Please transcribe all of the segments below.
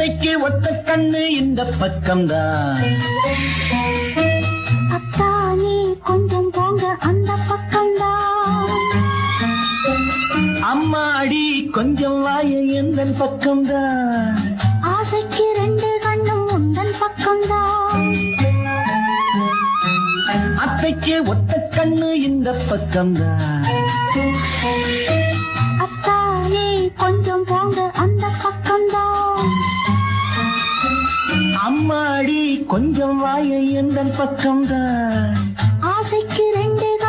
ஒத்த கண்ணு இந்த பக்கம்தான். அத்தானே கொஞ்சம் போங்க அந்த பக்கம்தான். அம்மாடி கொஞ்சம் வாய எந்த பக்கம்தான். ஆசைக்கு ரெண்டு கண்ணும் உந்தன் பக்கம்தான். அத்தைக்கு ஒத்த கண்ணு இந்த பக்கம்தான். கொஞ்சம் வாயை எந்த பக்கம்தான்? ஆசைக்கு ரெண்டு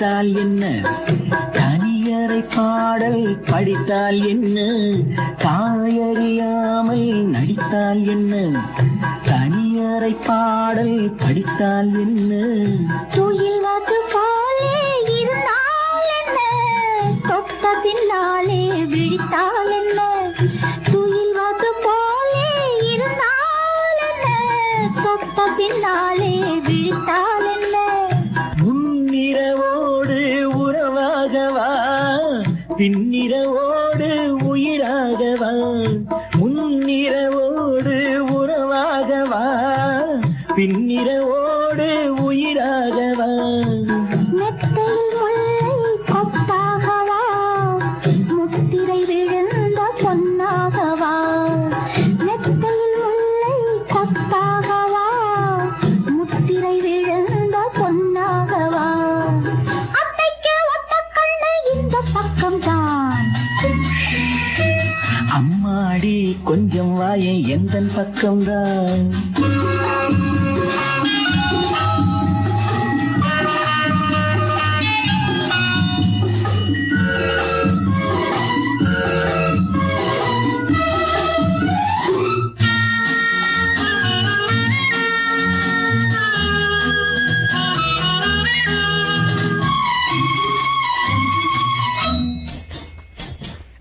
படித்தால் என்ன? தனியறை பாடல் படித்தால் என்ன? தாயறியாமல் நடித்தால் என்ன? தனியறை பாடல் படித்தால் என்ன? துயில்வது போலே இருந்தால் என்ன? தொட்ட பின்னாலே விழித்தால் என்ன? துயில்வது போலே இருந்தால் என்ன? தொட்ட பின்னாலே விழித்தால் பின்னிரவோடு உயிராகவா? முன்னிரவோடு உறவாகவா? பின்னிரவோடு உயிராகவா? கொஞ்சம் வாய எந்த பக்கம்தான்?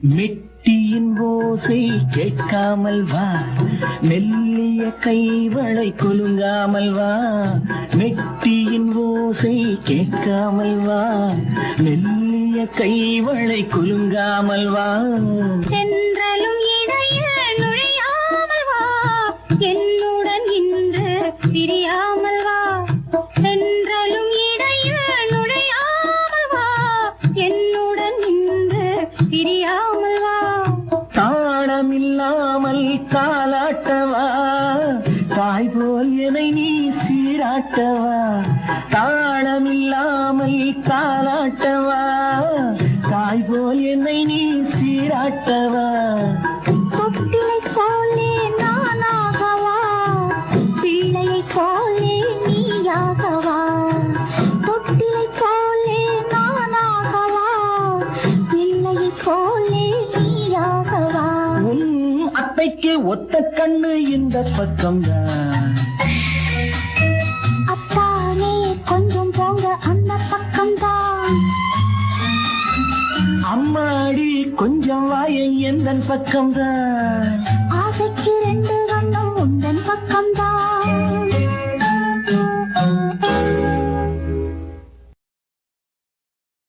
மிட் மெட்டியின் ஓசை கேட்காமல் வா. மெல்லிய கைவளை குலுங்காமல் வா. மெட்டியின் ஓசை கேட்காமல் வா. மெல்லிய கைவளை குலுங்காமல் வா. சென்றலும் இடையில் நுழையாமல் வா. என்னோ தாளமில்லாமல் காலாட்டவா? தாய் போல் என்னை நீ சீராட்டவா? தாளம் இல்லாமல் காலாட்டவா? தாய் போல் என்னை நீ சீராட்டவா? அத்தைக்கு ஒத்த கண்ணு இந்த பக்கம்தான். அத்தானே கொஞ்சம் போங்க அந்த பக்கம்தான். அம்மாடி கொஞ்சம் வாய எந்த பக்கம்தான். ஆசைக்கு ரெண்டு